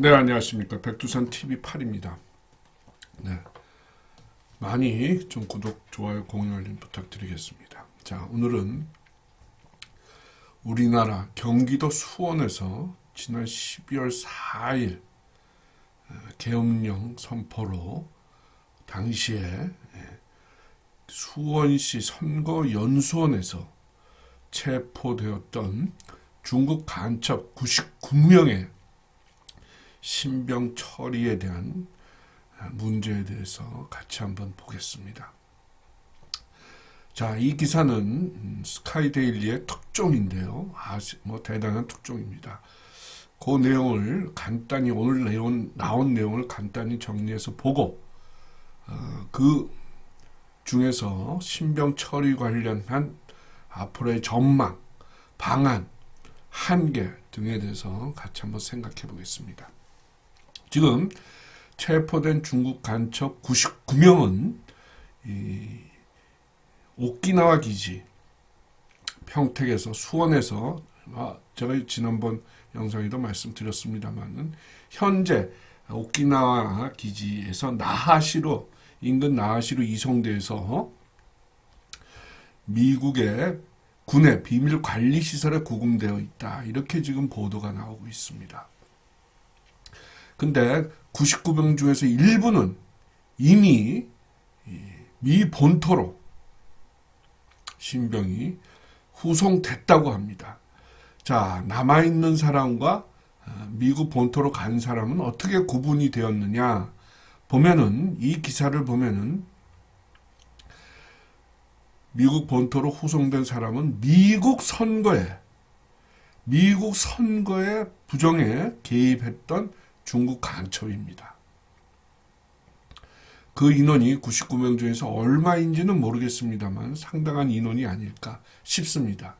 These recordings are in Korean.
네, 안녕하십니까. 백두산 TV 8입니다. 네. 많이 좀 구독, 좋아요, 공유 알림 부탁드리겠습니다. 자, 오늘은 우리나라 경기도 수원에서 지난 12월 4일 어, 계엄령 선포로 당시에 예, 수원시 선거연수원에서 체포되었던 중국 간첩 99명의 신병 처리에 대한 문제에 대해서 같이 한번 보겠습니다. 자, 이 기사는 음, 스카이데일리의 특종인데요. 아주 뭐 대단한 특종입니다. 그 내용을 간단히 오늘 내용 나온 내용을 간단히 정리해서 보고 어, 그 중에서 신병 처리 관련한 앞으로의 전망, 방안, 한계 등에 대해서 같이 한번 생각해 보겠습니다. 지금 체포된 중국 간첩 99명은 이 오키나와 기지 평택에서 수원에서 아, 제가 지난번 영상에도 말씀드렸습니다만은 현재 오키나와 기지에서 나하시로 인근 나하시로 이송돼서 미국의 군의 비밀 관리 시설에 구금되어 있다. 이렇게 지금 보도가 나오고 있습니다. 근데 99명 중에서 일부는 이미 미 본토로 신병이 후송됐다고 합니다. 자, 남아있는 사람과 어, 미국 본토로 간 사람은 어떻게 구분이 되었느냐? 보면은, 이 기사를 보면은, 미국 본토로 후송된 사람은 미국 선거에, 미국 선거에 부정에 개입했던 중국 간첩입니다. 그 인원이 99명 중에서 얼마인지는 모르겠습니다만 상당한 인원이 아닐까 싶습니다.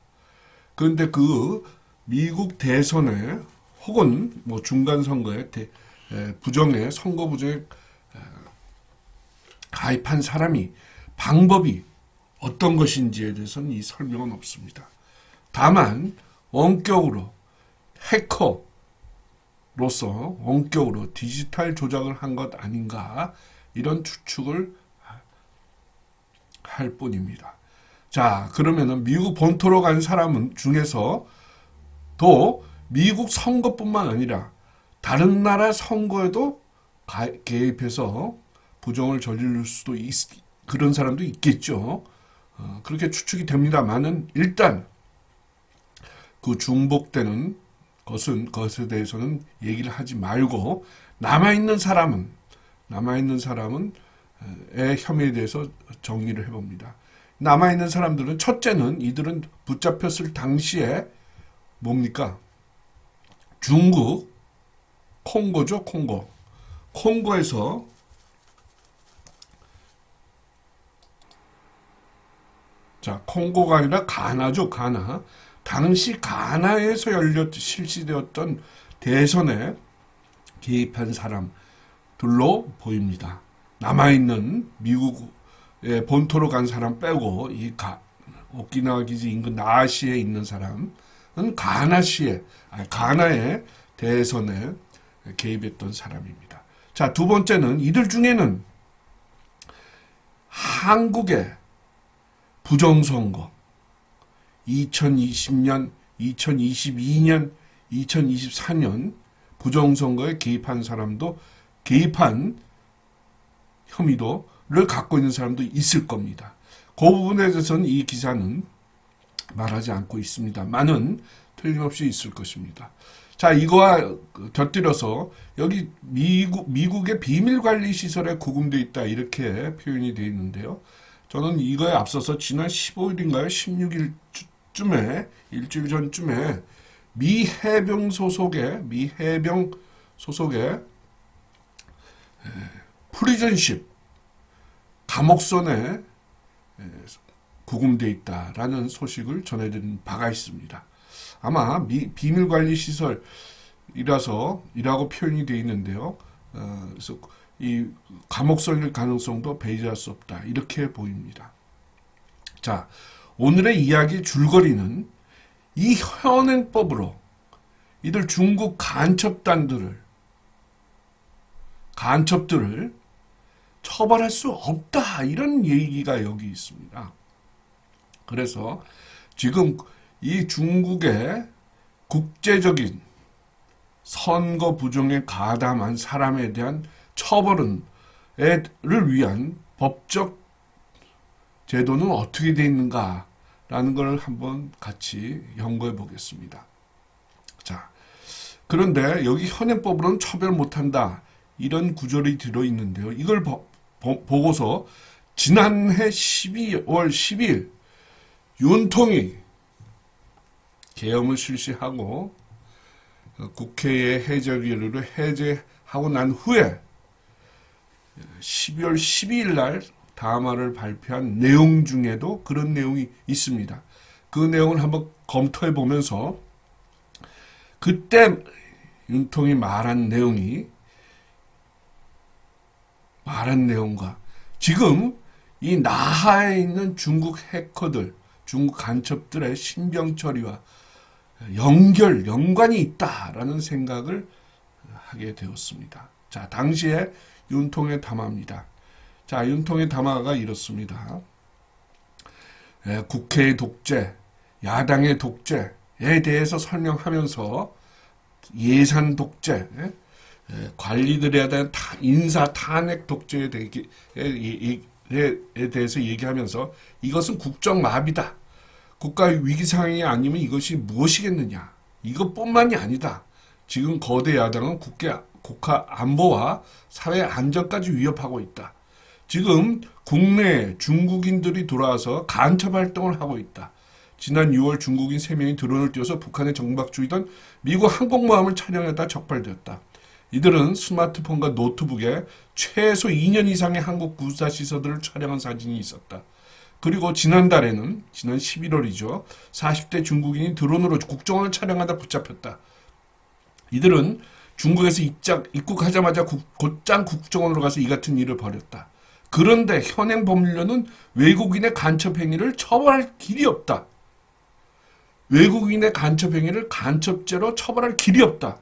그런데 그 미국 대선에 혹은 뭐 중간 선거에 부정에 선거 부정에 에, 가입한 사람이 방법이 어떤 것인지에 대해서는 이 설명은 없습니다. 다만 원격으로 해커 로서 원격으로 디지털 조작을 한 것 아닌가 이런 추측을 할 뿐입니다. 자, 그러면은 미국 본토로 간 사람은 중에서 또 미국 선거뿐만 아니라 다른 나라 선거에도 가, 개입해서 부정을 저지를 수도 있, 그런 사람도 있겠죠. 어, 그렇게 추측이 됩니다만은 일단 그 중복되는 것은 것에 대해서는 얘기를 하지 말고 남아 있는 사람은 남아 있는 사람은 의 혐의에 대해서 정리를 해봅니다. 남아 있는 사람들은 첫째는 이들은 붙잡혔을 당시에 뭡니까? 중국 콩고죠, 콩고. 콩고에서 자, 콩고가 아니라 가나죠, 가나. 당시 가나에서 열렸 실시되었던 대선에 개입한 사람들로 보입니다. 남아있는 미국의 본토로 간 사람 빼고 이 가, 오키나와 기지 인근 나시에 있는 사람은 가나시에 아니, 가나의 대선에 개입했던 사람입니다. 자, 두 번째는 이들 중에는 한국의 부정선거 2020년, 2022년, 2024년 부정선거에 개입한 사람도 개입한 혐의도를 갖고 있는 사람도 있을 겁니다. 그 부분에 대해서는 이 기사는 말하지 않고 있습니다만은 틀림없이 있을 것입니다. 자, 이거와 곁들여서 여기 미국, 미국의 비밀관리시설에 구금되어 있다 이렇게 표현이 되어 있는데요. 저는 이거에 앞서서 지난 15일인가요? 16일 쯤에 일주일 전쯤에 미 해병 소속의 미 해병 소속의 프리전십 감옥선에 구금돼 있다라는 소식을 전해드린 바가 있습니다. 아마 미, 비밀관리 시설이라서 이라고 표현이 되어 있는데요. 어, 그래서 이 감옥선일 가능성도 배제할 수 없다 이렇게 보입니다. 자, 오늘의 이야기 줄거리는 이 현행법으로 이들 중국 간첩단들을 간첩들을 처벌할 수 없다. 이런 얘기가 여기 있습니다. 그래서 지금 이 중국의 국제적인 선거 부정에 가담한 사람에 대한 처벌은 를 위한 법적 제도는 어떻게 돼 있는가라는 걸 한번 같이 연구해 보겠습니다. 자, 그런데 여기 현행법으로는 처벌 못한다 이런 구절이 들어 있는데요. 이걸 보, 보, 보고서 지난해 12월 10일 윤통이 계엄을 실시하고 국회의 해제위를 해제하고 난 후에 12월 12일 날 담화를 발표한 내용 중에도 그런 내용이 있습니다. 그 내용을 한번 검토해 보면서 그때 윤통이 말한 내용이 말한 내용과 지금 이 나하에 있는 중국 해커들, 중국 간첩들의 신병 처리와 연결, 연관이 있다라는 생각을 하게 되었습니다. 자, 당시에 윤통의 담화입니다. 자, 윤통의 담화가 이렇습니다. 예, 국회의 독재, 야당의 독재에 대해서 설명하면서 예산 독재, 예, 예, 관리들에 대한 타, 인사 탄핵 독재에 대해, 에, 에 대해서 얘기하면서 이것은 국정 마비다. 국가 위기 상황이 아니면 이것이 무엇이겠느냐. 이것뿐만이 아니다. 지금 거대 야당은 국회, 국가 안보와 사회 안전까지 위협하고 있다. 지금 국내 중국인들이 돌아와서 간첩 활동을 하고 있다. 지난 6월 중국인 3명이 드론을 띄워서 북한에 정박 중이던 미국 항공모함을 촬영하다 적발되었다. 이들은 스마트폰과 노트북에 최소 2년 이상의 한국 구사 시설들을 촬영한 사진이 있었다. 그리고 지난달에는 지난 11월이죠. 40대 중국인이 드론으로 국정원을 촬영하다 붙잡혔다. 이들은 중국에서 입장, 입국하자마자 국, 곧장 국정원으로 가서 이 같은 일을 벌였다. 그런데 현행 법률로는 외국인의 간첩 행위를 처벌할 길이 없다. 외국인의 간첩 행위를 간첩죄로 처벌할 길이 없다.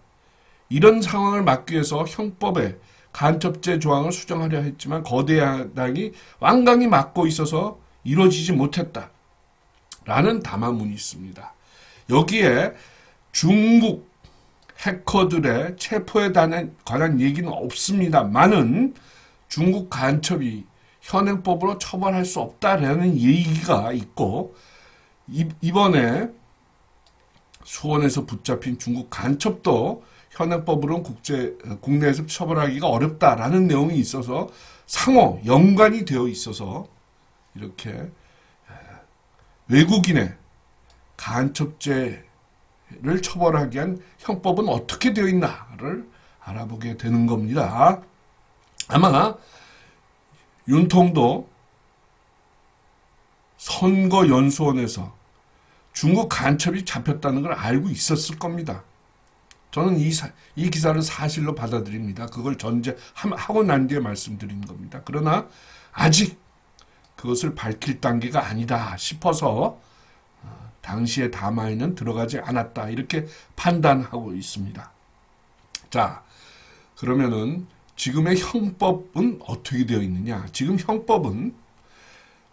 이런 상황을 막기 위해서 형법에 간첩죄 조항을 수정하려 했지만 거대 야당이 완강히 막고 있어서 이루어지지 못했다. 라는 담화문이 있습니다. 여기에 중국 해커들의 체포에 관한 얘기는 없습니다만은 중국 간첩이 현행법으로 처벌할 수 없다라는 얘기가 있고 이번에 수원에서 붙잡힌 중국 간첩도 현행법으로는 국제 국내에서 처벌하기가 어렵다라는 내용이 있어서 상호 연관이 되어 있어서 이렇게 외국인의 간첩죄를 처벌하기 위한 형법은 어떻게 되어 있나를 알아보게 되는 겁니다. 아마 윤통도 선거연수원에서 중국 간첩이 잡혔다는 걸 알고 있었을 겁니다. 저는 이, 사, 이 기사를 사실로 받아들입니다. 그걸 전제하고 난 뒤에 말씀드린 겁니다. 그러나 아직 그것을 밝힐 단계가 아니다 싶어서 어, 당시의 담화에는 들어가지 않았다. 이렇게 판단하고 있습니다. 자, 그러면은 지금의 형법은 어떻게 되어 있느냐? 지금 형법은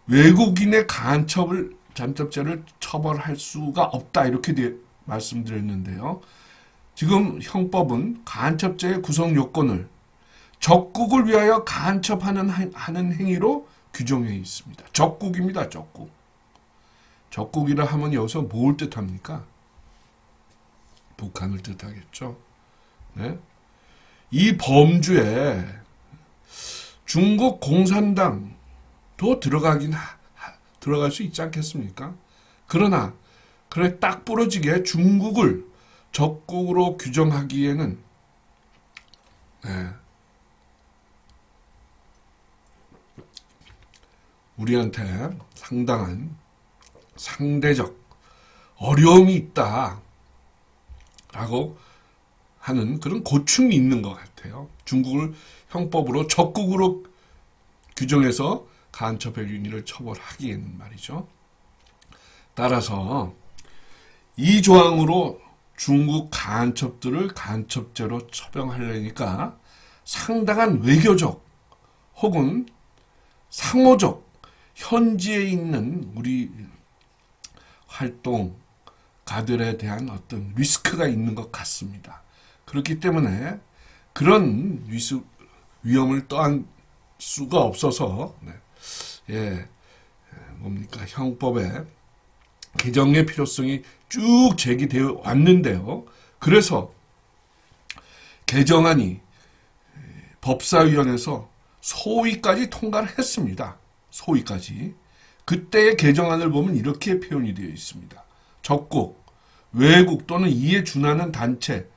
외국인의 간첩을 잠첩죄를 처벌할 수가 없다 이렇게 되, 말씀드렸는데요. 지금 형법은 간첩죄의 구성 요건을 적국을 위하여 간첩하는 하는 행위로 규정해 있습니다. 적국입니다. 적국. 적국이라 하면 여기서 뭘 뜻합니까? 북한을 뜻하겠죠. 네? 이 범주에 중국 공산당도 들어가긴 하, 들어갈 수 있지 않겠습니까? 그러나 그래 딱 부러지게 중국을 적국으로 규정하기에는 네, 우리한테 상당한 상대적 어려움이 있다. 라고 하는 그런 고충이 있는 것 같아요. 중국을 형법으로 적국으로 규정해서 간첩의 윤리를 처벌하기에는 말이죠. 따라서 이 조항으로 중국 간첩들을 간첩죄로 처벌하려니까 상당한 외교적 혹은 상호적 현지에 있는 우리 활동가들에 대한 어떤 리스크가 있는 것 같습니다. 그렇기 때문에 그런 위스, 위험을 떠안 수가 없어서 네. 예, 뭡니까 형법에 개정의 필요성이 쭉 제기되어 왔는데요. 그래서 개정안이 법사위원회에서 소위까지 통과를 했습니다. 소위까지. 그때의 개정안을 보면 이렇게 표현이 되어 있습니다. 적국, 외국 또는 이에 준하는 단체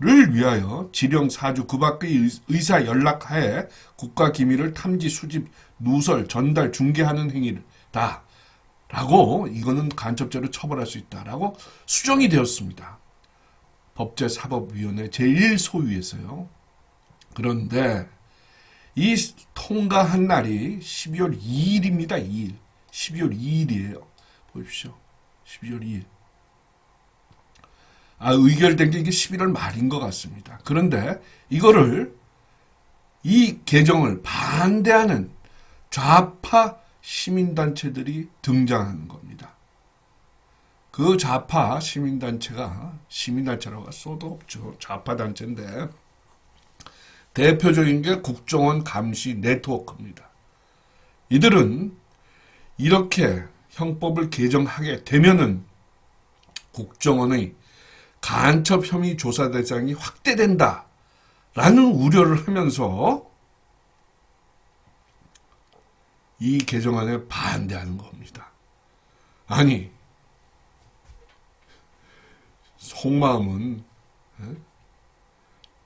를 위하여 지령 사주 그 밖의 의사 연락하에 국가 기밀을 탐지 수집 누설 전달 중개하는 행위다. 라고 이거는 간첩죄로 처벌할 수 있다라고 수정이 되었습니다. 법제사법위원회 제1소위에서요. 그런데 이 통과한 날이 12월 2일입니다. 2일. 12월 2일이에요. 보십시오. 12월 2일. 아, 의결된 게 이게 11월 말인 것 같습니다. 그런데 이거를 이 개정을 반대하는 좌파 시민단체들이 등장하는 겁니다. 그 좌파 시민단체가 시민단체라고 할 수도 없죠. 좌파 단체인데 대표적인 게 국정원 감시 네트워크입니다. 이들은 이렇게 형법을 개정하게 되면은 국정원의 간첩 혐의 조사 대상이 확대된다. 라는 우려를 하면서 이 개정안에 반대하는 겁니다. 아니, 속마음은 에?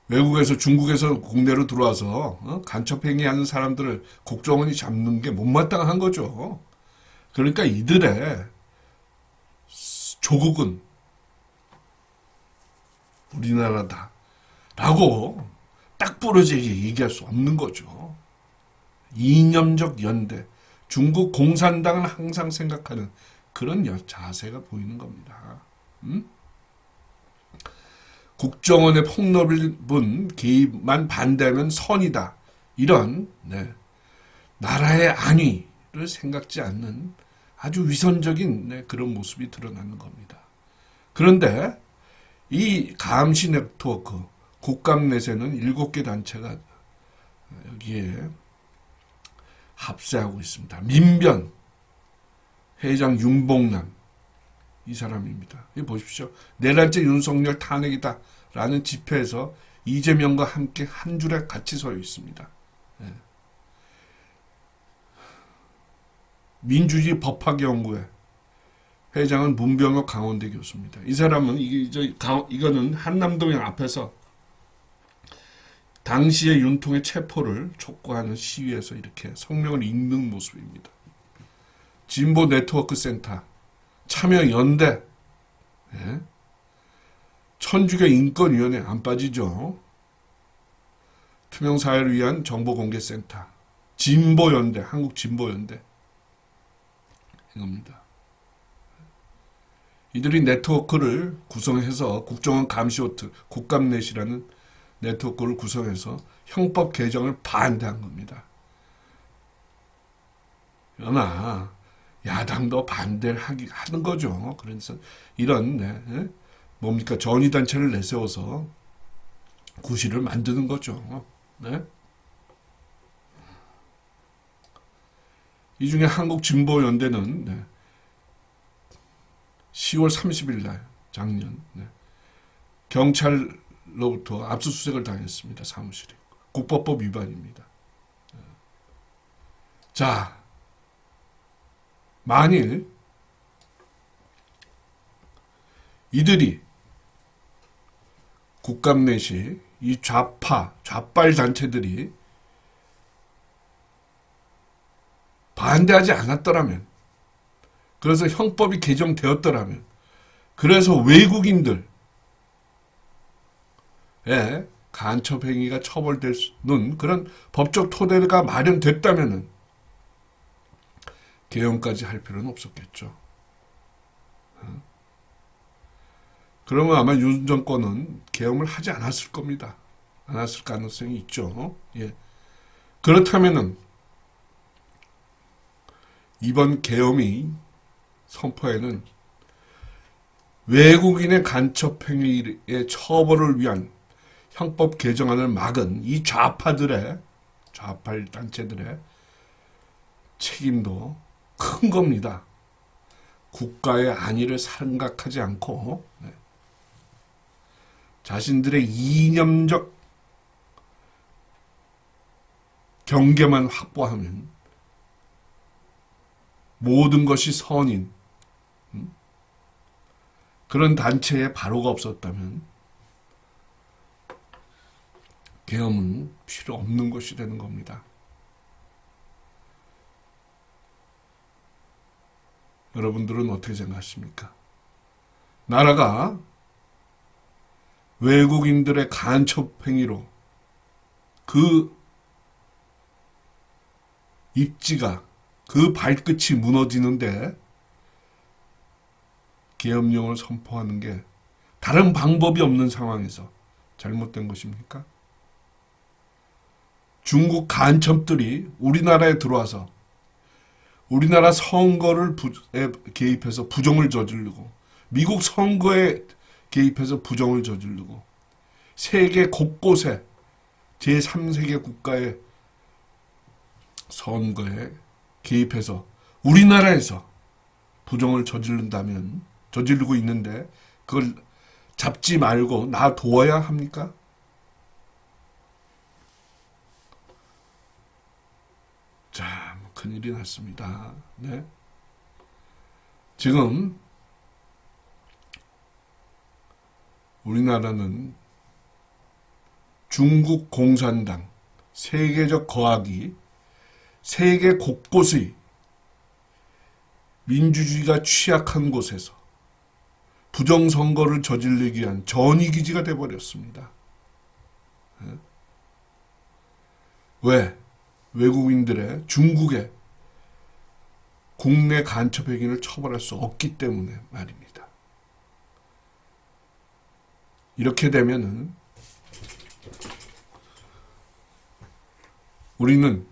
외국에서 중국에서 국내로 들어와서 어? 간첩행위하는 사람들을 국정원이 잡는 게 못마땅한 거죠. 그러니까 이들의 조국은 우리나라다. 라고 딱 부러지게 얘기할 수 없는 거죠. 이념적 연대. 중국 공산당은 항상 생각하는 그런 자세가 보이는 겁니다. 음? 국정원의 폭넓은 개입만 반대하면 선이다. 이런 네. 나라의 안위를 생각지 않는 아주 위선적인 네, 그런 모습이 드러나는 겁니다. 그런데 이 감시 네트워크 국감 내세는 일곱 개 단체가 여기에 합세하고 있습니다. 민변 회장 윤봉남 이 사람입니다. 이 보십시오. 내란죄 윤석열 탄핵이다. 라는 집회에서 이재명과 함께 한 줄에 같이 서 있습니다. 예. 민주주의 법학연구회 회장은 문병혁 강원대 교수입니다. 이 사람은 이게 저 이거는 한남동역 앞에서 당시의 윤통의 체포를 촉구하는 시위에서 이렇게 성명을 읽는 모습입니다. 진보 네트워크 센터 참여 연대, 예? 천주교 인권위원회 안 빠지죠. 투명 사회를 위한 정보 공개 센터, 진보 연대, 한국 진보 연대 이겁니다. 이들이 네트워크를 구성해서 국정원 감시호트, 국감넷이라는 네트워크를 구성해서 형법 개정을 반대한 겁니다. 그러나 야당도 반대를 하기, 하는 거죠. 그래서 이런 네, 네, 뭡니까 전위 단체를 내세워서 구실을 만드는 거죠. 네? 이 중에 한국진보연대는 네, 10월 30일 날 작년 네, 경찰로부터 압수수색을 당했습니다. 사무실이 국법법 위반입니다. 네. 자 만일 이들이 국감 내시 이 좌파, 좌빨 단체들이 반대하지 않았더라면, 그래서 형법이 개정되었더라면, 그래서 외국인들의 간첩 행위가 처벌될 수는 그런 법적 토대가 마련됐다면은 개헌까지 할 필요는 없었겠죠. 그러면 아마 윤 정권은 개헌을 하지 않았을 겁니다. 않았을 가능성이 있죠. 예. 그렇다면은 이번 계엄이 선포에는 외국인의 간첩 행위의 처벌을 위한 형법 개정안을 막은 이 좌파들의 좌파 단체들의 책임도 큰 겁니다. 국가의 안위를 생각하지 않고 네. 자신들의 이념적 경계만 확보하면 모든 것이 선인 음? 그런 단체에 바로가 없었다면 계엄은 필요 없는 것이 되는 겁니다. 여러분들은 어떻게 생각하십니까? 나라가 외국인들의 간첩 행위로 그 입지가 그 발끝이 무너지는데 계엄령을 선포하는 게 다른 방법이 없는 상황에서 잘못된 것입니까? 중국 간첩들이 우리나라에 들어와서 우리나라 선거를 부, 에 개입해서 부정을 저지르고 미국 선거에 개입해서 부정을 저지르고 세계 곳곳에 제3세계 국가의 선거에 개입해서 우리나라에서 부정을 저지른다면 저지르고 있는데 그걸 잡지 말고 나 도와야 합니까? 자, 뭐 큰일이 났습니다. 네. 지금 우리나라는 중국 공산당 세계적 거학이 세계 곳곳의 민주주의가 취약한 곳에서 부정선거를 저지르기 위한 전위기지가 돼버렸습니다. 네. 왜? 외국인들의 중국의 국내 간첩 행위를 처벌할 수 없기 때문에 말입니다. 이렇게 되면은 우리는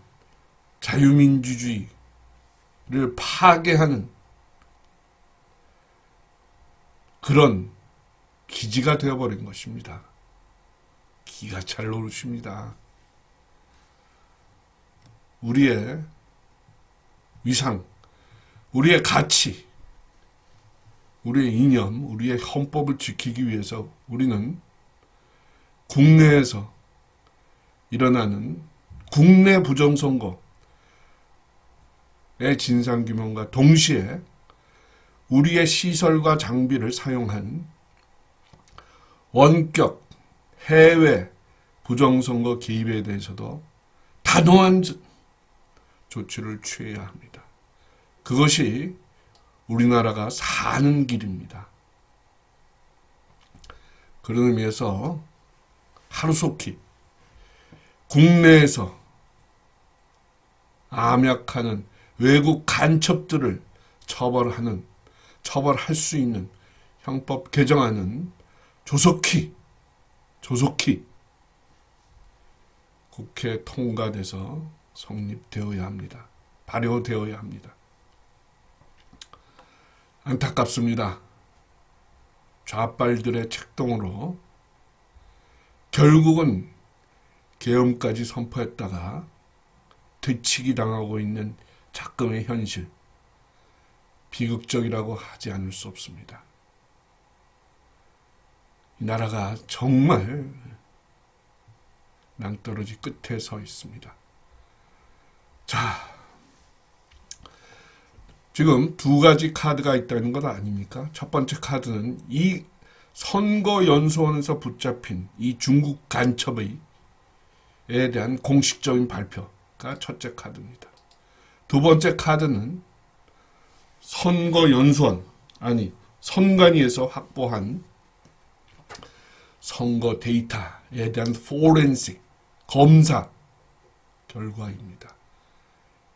자유민주주의를 파괴하는 그런 기지가 되어버린 것입니다. 기가 잘 오르십니다. 우리의 위상, 우리의 가치, 우리의 이념, 우리의 헌법을 지키기 위해서 우리는 국내에서 일어나는 국내 부정선거의 진상규명과 동시에 우리의 시설과 장비를 사용한 원격 해외 부정선거 개입에 대해서도 단호한 조치를 취해야 합니다. 그것이 우리나라가 사는 길입니다. 그런 의미에서 하루속히 국내에서 암약하는 외국 간첩들을 처벌하는 처벌할 수 있는 형법 개정안은 조속히 조속히 국회 통과돼서 성립되어야 합니다. 발효되어야 합니다. 안타깝습니다. 좌빨들의 책동으로 결국은 계엄까지 선포했다가 뒤치기 당하고 있는 작금의 현실. 비극적이라고 하지 않을 수 없습니다. 이 나라가 정말 낭떠러지 끝에 서 있습니다. 자, 지금 두 가지 카드가 있다는 것 아닙니까? 첫 번째 카드는 이 선거 연수원에서 붙잡힌 이 중국 간첩의 에 대한 공식적인 발표가 첫째 카드입니다. 두 번째 카드는 선거연수원, 아니, 선관위에서 확보한 선거 데이터에 대한 포렌식, 검사 결과입니다.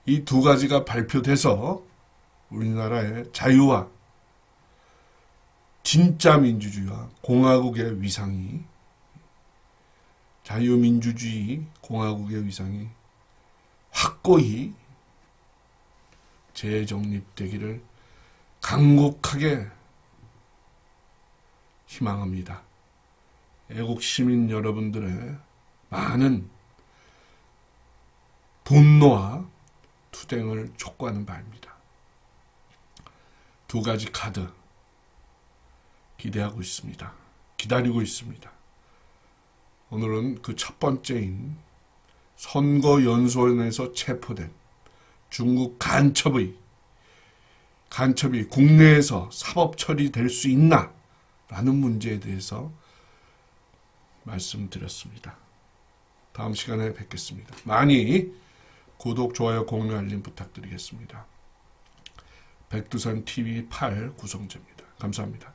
이 두 가지가 발표돼서 우리나라의 자유와 진짜 민주주의와 공화국의 위상이 자유민주주의 공화국의 위상이 확고히 재정립되기를 간곡하게 희망합니다. 애국 시민 여러분들의 많은 분노와 투쟁을 촉구하는 바입니다. 두 가지 카드 기대하고 있습니다. 기다리고 있습니다. 오늘은 그 첫 번째인 선거연수원에서 체포된 중국 간첩의 간첩이 국내에서 사법 처리될 수 있나? 라는 문제에 대해서 말씀드렸습니다. 다음 시간에 뵙겠습니다. 많이 구독, 좋아요, 공유, 알림 부탁드리겠습니다. 백두산 TV 8 구성자입니다. 감사합니다.